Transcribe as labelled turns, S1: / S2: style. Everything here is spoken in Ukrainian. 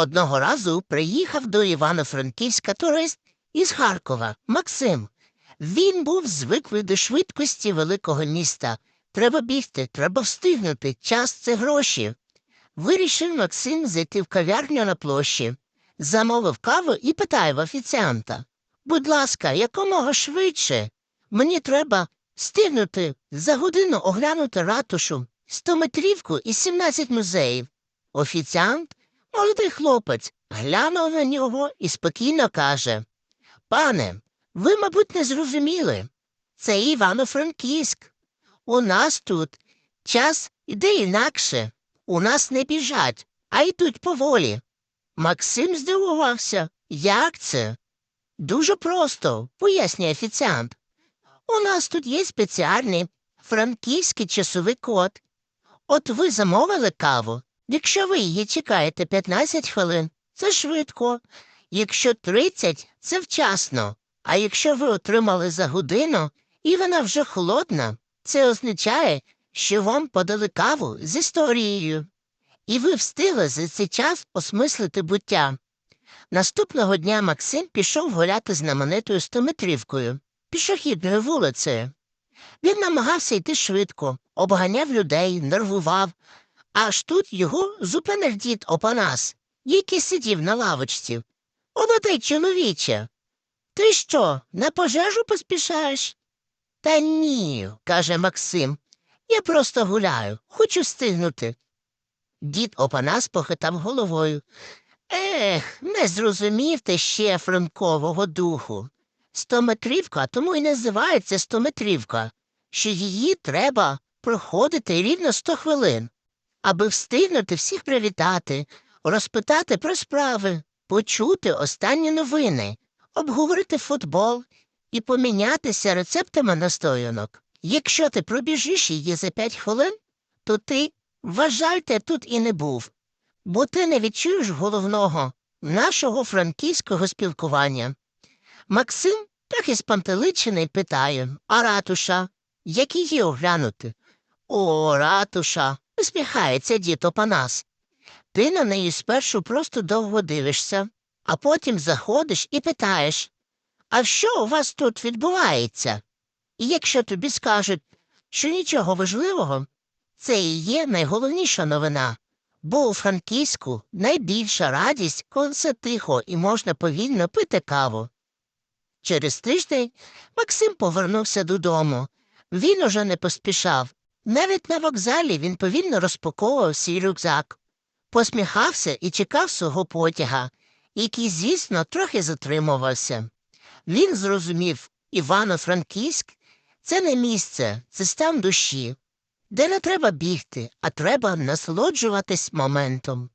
S1: Одного разу приїхав до Івано-Франківська турист із Харкова Максим. Він був звиклий до швидкості великого міста. Треба бігти, треба встигнути, час це гроші. Вирішив Максим зайти в кав'ярню на площі, замовив каву і питає в офіціанта Будь ласка, якомога швидше. Мені треба встигнути за годину оглянути ратушу, стометрівку і 17 музеїв. Офіціант, молодий хлопець, глянув на нього і спокійно каже Пане, ви, мабуть, не зрозуміли. Це Івано-Франківськ. У нас тут час іде інакше. У нас не біжать, а йдуть поволі. Максим здивувався. Як це? Дуже просто, пояснює офіціант. У нас тут є спеціальний франківський часовий код. От ви замовили каву. Якщо ви її чекаєте 15 хвилин, це швидко. Якщо 30 – це вчасно. А якщо ви отримали за годину і вона вже холодна, це означає, що вам подали каву з історією. І ви встигли за цей час осмислити буття. Наступного дня Максим пішов гуляти знаменитою стометрівкою, пішохідною вулицею. Він намагався йти швидко, обганяв людей, нервував. Аж тут його зупинив дід Опанас, який сидів на лавочці. Молодий чоловіче. Ти що, на пожежу поспішаєш? Та ні, каже Максим. Я просто гуляю, хочу встигнути. Дід Опанас похитав головою. Ех, не зрозумів ти ще франкового духу. Стометрівка тому й називається стометрівка, що її треба проходити рівно сто хвилин, аби встигнути всіх привітати, розпитати про справи, почути останні новини, обговорити футбол і помінятися рецептами настоянок. Якщо ти пробіжиш її за п'ять хвилин, то ти, вважайте, тут і не був, бо ти не відчуєш головного нашого франківського спілкування. Максим, трохи спантеличений, питає А ратуша, як її оглянути? О, ратуша, усміхається дід Опанас. Ти на неї спершу просто довго дивишся, а потім заходиш і питаєш А що у вас тут відбувається? І якщо тобі скажуть, що нічого важливого, це і є найголовніша новина, бо у Франківську найбільша радість, коли все тихо і можна повільно пити каву. Через тиждень Максим повернувся додому. Він уже не поспішав. Навіть на вокзалі він повільно розпаковував свій рюкзак, посміхався і чекав свого потяга, який, звісно, трохи затримувався. Він зрозумів Івано-Франківськ це не місце, це стан душі, де не треба бігти, а треба насолоджуватись моментом.